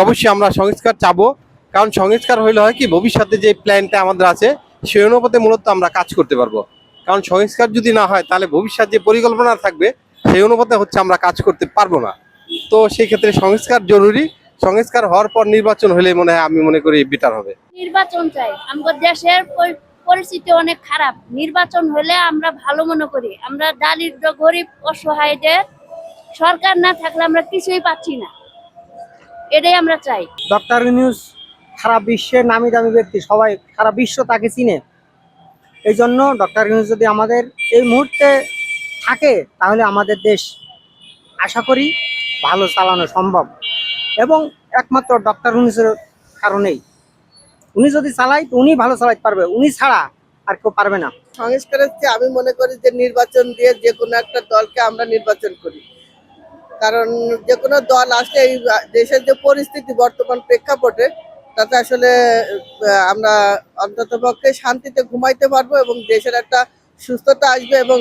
অবশ্যই আমরা সংস্কার চাবো। কারণ সংস্কার হইলে হয় কি, ভবিষ্যতে যে প্ল্যানটা আমাদের আছে, সেই অনুপাতে মূলত আমরা কাজ করতে পারব। কারণ সংস্কার যদি না হয়, তাহলে ভবিষ্যৎ যে পরিকল্পনা থাকবে, সেই অনুপাতে হচ্ছে আমরা কাজ করতে পারব না। তো সেই ক্ষেত্রে সংস্কার জরুরি। সংস্কার হওয়ার পর নির্বাচন হলে মনে হয় আমি মনে করি বেটার হবে। নির্বাচন চাই। আমাদের দেশের পরিস্থিতি অনেক খারাপ। নির্বাচন হলে আমরা ভালো মনে করি। আমরা দারিদ্র, গরিব, অসহায়দের সরকার না থাকলে আমরা কিছুই পাচ্ছি না। এটাই আমরা চাই। ডক্টর নিউজ সারা বিশ্বের নামি দামি ব্যক্তি সবাই সারা বিশ্ব তাকে চিনে। এই জন্য ডক্টর ইউনুস যদি আমাদের এই মুহূর্তে থাকে তাহলে আমাদের দেশ আশা করি ভালো চালানো সম্ভব। এবং একমাত্র ডক্টর ইউনুসের কারণেই। উনি যদি চালায় তো উনি ভালো চালাইতে পারবে। উনি ছাড়া আর কেউ পারবে না। সংস্কারের চেয়ে আমি মনে করি যে নির্বাচন দিয়ে যে কোনো একটা দলকে আমরা নির্বাচন করি। কারণ যে কোনো দল আসলে এই দেশের যে পরিস্থিতি বর্তমান প্রেক্ষাপটে, তাতে আসলে আমরা অন্তত পক্ষে শান্তিতে ঘুমাইতে পারব এবং দেশের একটা সুস্থতা আসবে এবং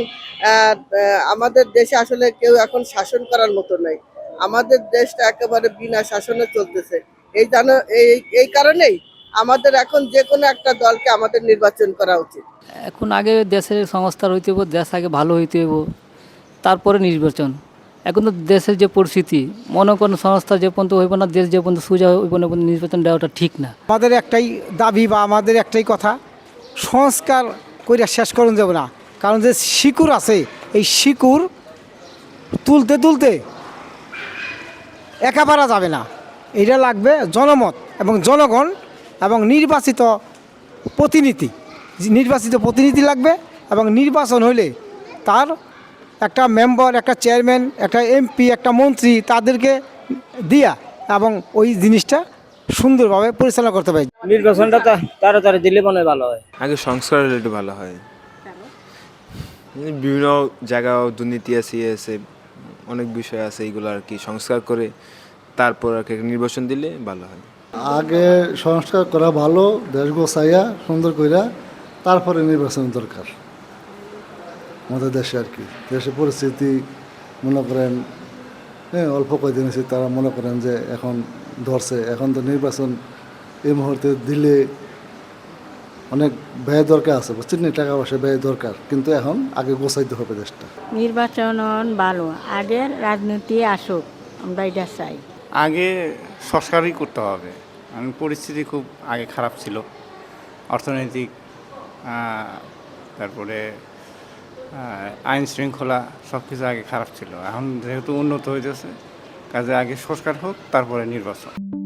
আমাদের দেশে আসলে কেউ এখন শাসন করার মতো নেই। আমাদের দেশটা একেবারে বিনা শাসনে চলতেছে। এই জানো, এই এই কারণেই আমাদের এখন যে কোনো একটা দলকে আমাদের নির্বাচন করা উচিত। এখন আগে দেশের সংস্কার হইতে হইব, দেশ আগে ভালো হইতে হইব, তারপরে নির্বাচন। এখন তো দেশের যে পরিস্থিতি, মনে করেন সংস্থা যে পর্যন্ত হইব না, দেশ যে পর্যন্ত সোজা হইব না নির্বাচন দেওয়াটা ঠিক না। আমাদের একটাই দাবি বা আমাদের একটাই কথা, সংস্কার কইরা শেষ করুন যাব না। কারণ যে শিকুর আছে, এই শিকুর তুলতে তুলতে একা পারা যাবে না। এটা লাগবে জনমত এবং জনগণ এবং নির্বাচিত প্রতিনিধি। নির্বাচিত প্রতিনিধি লাগবে এবং নির্বাচন হলে তার একটা মেম্বার একটা চেয়ারম্যান একটা এমপি একটা মন্ত্রী তাদেরকে দিয়া এবং ওই জিনিসটা সুন্দরভাবে পরিচালনা করতে পারে। নির্বাচনটা তাড়াতাড়ি দিলে মনে হয় ভালো হয়। আগে সংস্কার হলে একটু ভালো হয়। বিভিন্ন জায়গায় দুর্নীতি আছে ইয়ে আছে অনেক বিষয় আছে এইগুলো আর কি সংস্কার করে তারপর আর কি নির্বাচন দিলে ভালো হয়। আগে সংস্কার করা ভালো দেশ গোছাইয়া সুন্দর কইরা তারপরে নির্বাচন দরকার। আমাদের দেশে আর কি। দেশের পরিস্থিতি মনে করেন হ্যাঁ অল্প কয়দিন আছে তারা মনে করেন যে এখন ধরছে। এখন তো নির্বাচন এই মুহূর্তে দিলে অনেক ব্যয় দরকার আছে বুঝছেন? টাকা পয়সা ব্যয় দরকার। কিন্তু এখন আগে গোছাইতে হবে দেশটা। নির্বাচন ভালো আগের রাজনীতি আসুক আমরা এটা চাই। আগে সংস্কারই করতে হবে। কারণ পরিস্থিতি খুব আগে খারাপ ছিল। অর্থনৈতিক তারপরে আইন শৃঙ্খলা সব কিছু আগে খারাপ ছিল। এখন যেহেতু উন্নত হয়ে যাচ্ছে কাজে আগে সংস্কার হোক, তারপরে নির্বাচন।